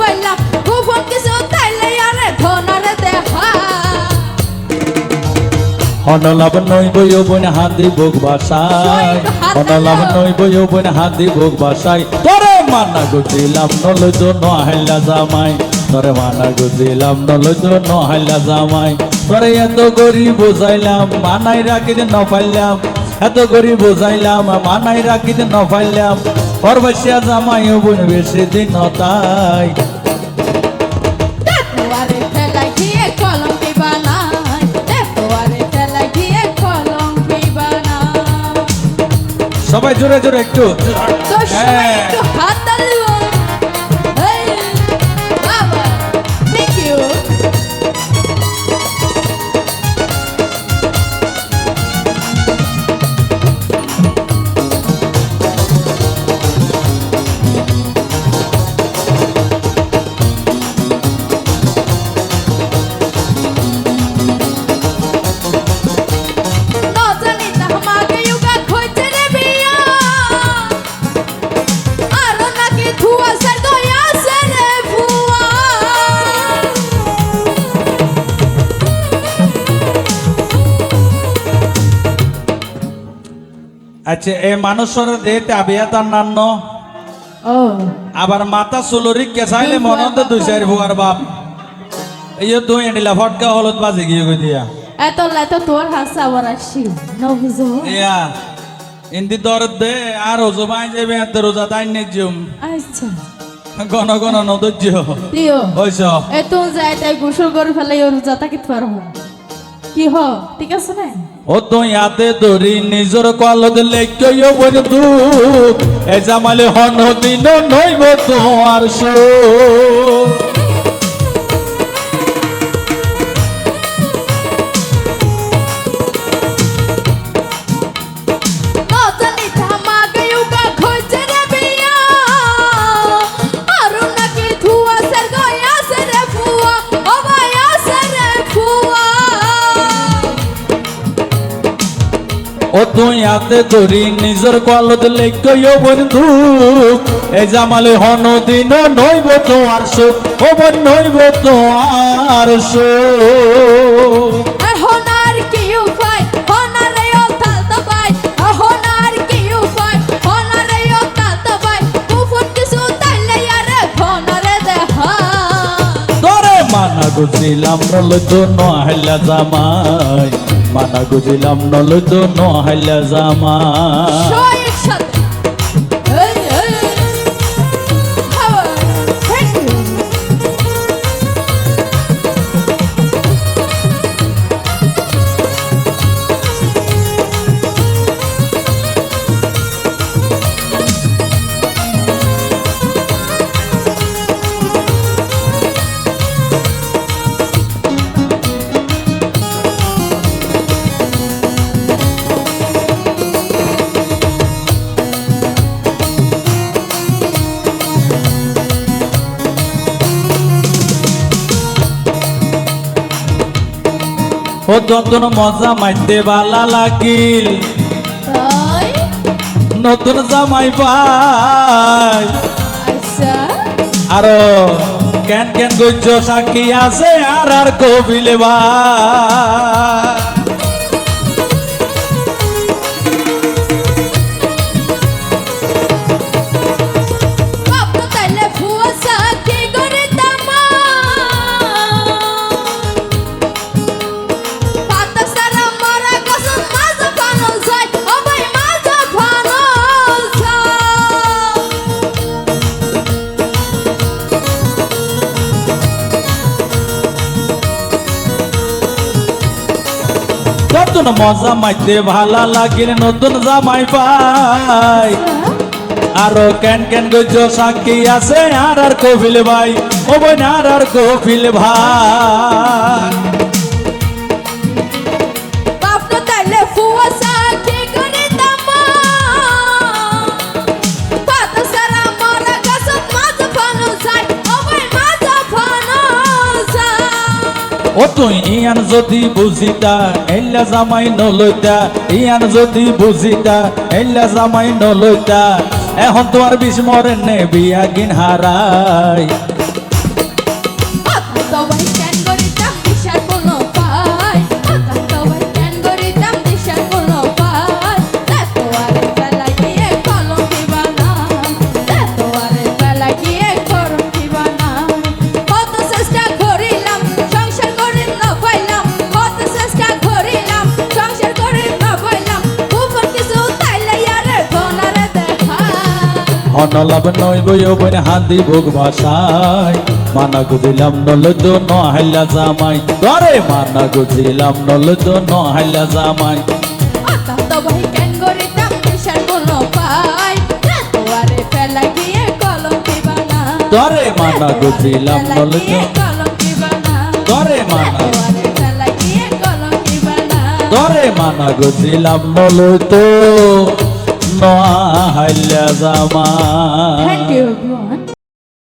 পাইলাম গোপন কিছু তাইলে আরে অনলাভ নই বই বোন হাত ভোগ বাসায় অনলাভ নই বই বোন হাত ভোগ বাসায় তোরে মানা গুছিলাম নল জন্য হাইলা জামাই। তোরে মানা গুছিলাম নল জন্য হাইলা জামাই। তোরে এত গরিব বোঝাইলাম মানাই রাখিতে ন পাইলাম এত গরিব বোঝাইলাম মানাই রাখিতে ন পাইলাম পরবাসিয়া জামাইও বোন বেশি দিন তাই। সবাই জোরে জোরে একটু। হ্যাঁ। আচ্ছা এ মানুষের দেহতে আবিয়া তার নান্ন আবার মাথা সুলরি কেসাইলে মনন্ত দুই চার ভুয়ার বাপ। এই তুই এনিলা ফটকা হলত বাজে গিয়ে গই দিয়া। এত এত তোর হাসা আবার আসি নভিজো ইয়া ইন্দি দরদ দে আর ওজমাই যাবে এত রোজা তাই নেজুম আচ্ছা। গণ গণ নদর্য প্রিয় হইছ। এত যাই তাই গোসল করে ফেলে ওর যাতা কি পারব কি হ ঠিক আছে না? ও তুই হাতে ধরি নিজর কলত লেখিও বন্ধু এ জামালে হন দিন নইব তোমার সো তুই হাতে ধরি নিজের কলত লেখিও বন্ধু। এ জামালে হন দিন নইব ও বোন নইব সুখ। আর হনারে ও তালতা পাই আর তোরে মানা গুছিলাম নলতো নহাইলা জামাই। মানা গুজিলাম নলতো নহাইলা জামাই ও নতুন মজা মাইতে বালা লাগিল। নতুন জামাই পাই। আচ্ছা। আরও কেন কেন গজ্জ সাক্ষী আছে আর আর কবিলে ভাই। নতুন মজা মাইতে ভালা লাগিল, নতুন জামাই পাই। আরও কেন কেন গজ্জ সাক্ষী আছে, আর আর কফিল ভাই। ও বোন, আর আর কফিল ভাই। ও তুই ইয়ান যদি বুঝিতা এল্লা জামাই নলইতা, ইয়ান যদি বুঝিতা এল্লা জামাই নলইতা, এখন তোমার বিস্মরে নে বিয়া গিন হারাই। অনলাভ নইব যৌবন হাদি ভোগ ভাষায় মানা গুজিলাম নল তো নহাইলা জামাই। তরে মানা গুজিলাম নল তো নহাইলা জামাই তরে মানা গুজিলাম নল তো তরে মানা তরে মানা গুজিলাম নল তো নহাইলা জামাই থ্যাংক ইউ